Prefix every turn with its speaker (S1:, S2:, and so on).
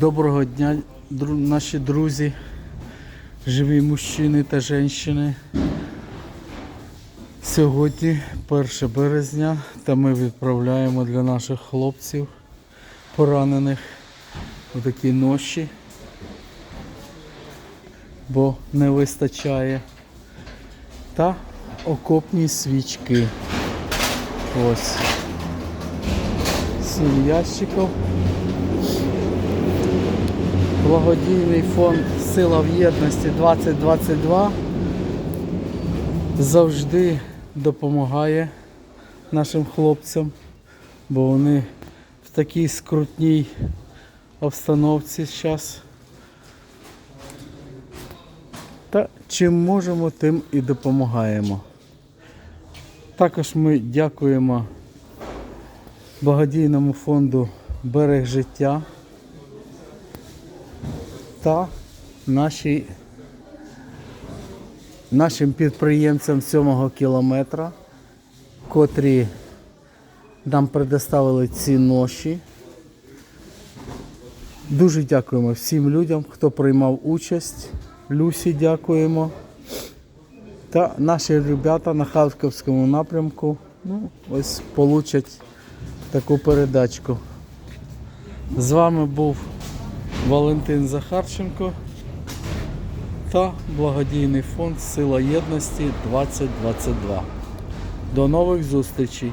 S1: Доброго дня, наші друзі, живі мужчини та жінки. Сьогодні 1 березня, та ми відправляємо для наших хлопців поранених такі ноші, бо не вистачає. Та окопні свічки. Ось. Сім. Благодійний фонд Сила в єдності 2022 завжди допомагає нашим хлопцям, бо вони в такій скрутній обстановці зараз. Та чим можемо, тим і допомагаємо. Також ми дякуємо благодійному фонду Берег життя та нашій, нашим підприємцям 7 кілометра, котрі нам предоставили ці ноші. Дуже дякуємо всім людям, хто приймав участь. Люсі дякуємо. Та наші ребята на Харківському напрямку ну, ось получать таку передачку. З вами був Валентин Захарченко та благодійний фонд Сила єдності 2022. До нових зустрічей!